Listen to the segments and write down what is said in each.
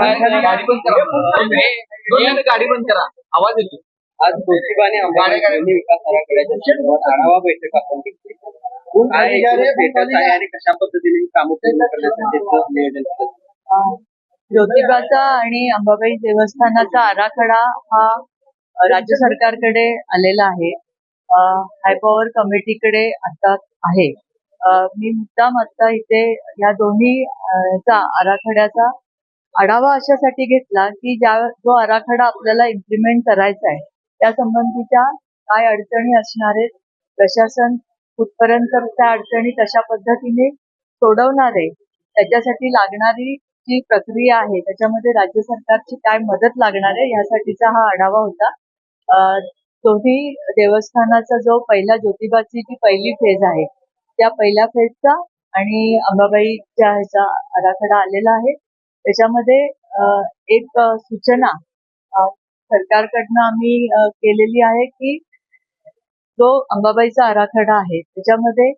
गाडी बंद करा. गाडी बंद करा. आवाज येतो. आज आणि विकास आराखड्याच्या संदर्भात आढावा बैठक आपण घेतली. काय स्टेटस आहे? आणि कशा पद्धतीने कामं पूर्ण करण्यासाठी नियोजन केलं? अं, ज्योतिबाचा आणि अंबाबाई देवस्थानाचा आराखडा हा राज्य सरकारकडे आलेला आहे. हायपॉवर कमिटीकडे आता आहे. मी मुद्दाम आता इथे या दोन्ही चा आराखड्याचा आढावा अशासाठी घेतला की ज्या जो आराखडा आपल्याला इम्प्लिमेंट करायचा आहे त्या संबंधीच्या काय अडचणी असणार आहेत प्रशासन कुठपर्यंत त्या अडचणी कशा पद्धतीने सोडवणार आहे त्याच्यासाठी लागणारी जी प्रक्रिया आहे त्याच्यामध्ये राज्य सरकारची काय मदत लागणार आहे यासाठीचा हा आढावा होता. दोन्ही देवस्थानाचा जो पहिला ज्योतिबाची जी पहिली फेज आहे त्या पहिल्या फेजचा आणि अंबाबाईच्या ह्याचा आराखडा आलेला आहे. त्याच्यामध्ये एक सूचना सरकारकडनं आम्ही केलेली आहे की जो अंबाबाईचा आराखडा आहे त्याच्यामध्ये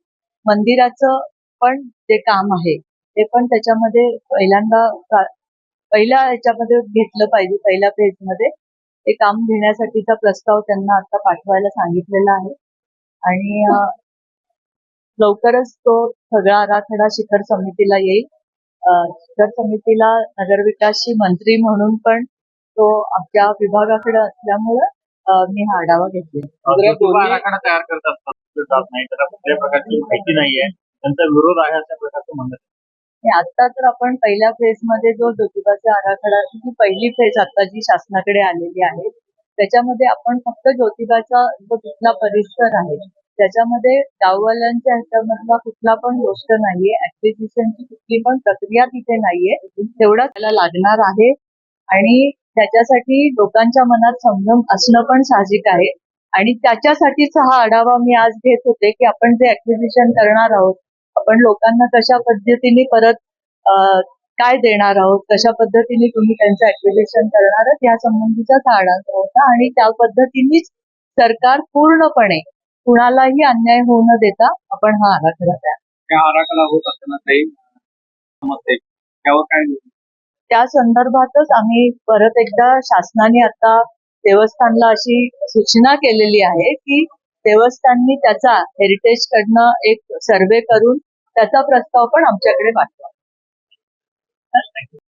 मंदिराचं पण जे काम आहे ते पण त्याच्यामध्ये पहिल्यांदा पहिल्या याच्यामध्ये घेतलं पाहिजे पहिल्या फेजमध्ये ते काम घेण्यासाठीचा प्रस्ताव त्यांना आता पाठवायला सांगितलेला आहे. आणि लवकरच तो सगळा आराखडा शिखर समितीला येईल. अं, शिखर समितीला नगरविकासची मंत्री म्हणून पण तो आमच्या विभागाकडे असल्यामुळं मी हा आढावा घेतला आराखडा तयार करत जात नाही त्याला कुठल्या प्रकारची माहिती नाहीये त्यांचा विरोध आहे अशा प्रकारचं म्हणणं आहे. आणि आता तर आपण पहिल्या फेजमध्ये जो ज्योतिबाचा आराखडा जी पहिली फेज आता जी शासनाकडे आलेली आहे त्याच्यामध्ये आपण फक्त ज्योतिबाचा जो तिथला परिसर आहे त्याच्यामध्ये गाववाल्यांच्या ह्याच्यामधला कुठला पण गोष्ट नाहीये. ऍक्विजिशनची कुठली पण प्रक्रिया तिथे नाहीये. तेवढा त्याला लागणार आहे. आणि त्याच्यासाठी लोकांच्या मनात संभ्रम असणं पण साहजिक आहे. आणि त्याच्यासाठीच हा आढावा मी आज घेत होते की आपण जे ऍक्विजिशन करणार आहोत आपण लोकांना कशा पद्धतीने परत काय देणार आहोत कशा पद्धतीने तुम्ही त्यांचं ऍक्विजिशन करणार आहात या संबंधीचाच हा आढावा होता. आणि त्या पद्धतीनेच सरकार पूर्णपणे कुणालाही अन्याय होऊ न देता आपण हा आराखडा तयार त्या आराखडा होत असताना काही समजते. त्यावर काय त्या संदर्भातच आम्ही परत एकदा शासनाने आता देवस्थानला अशी सूचना केलेली आहे की देवस्थाननी त्याचा हेरिटेज कडनं एक सर्वे करून त्याचा प्रस्ताव पण आमच्याकडे पाठवा.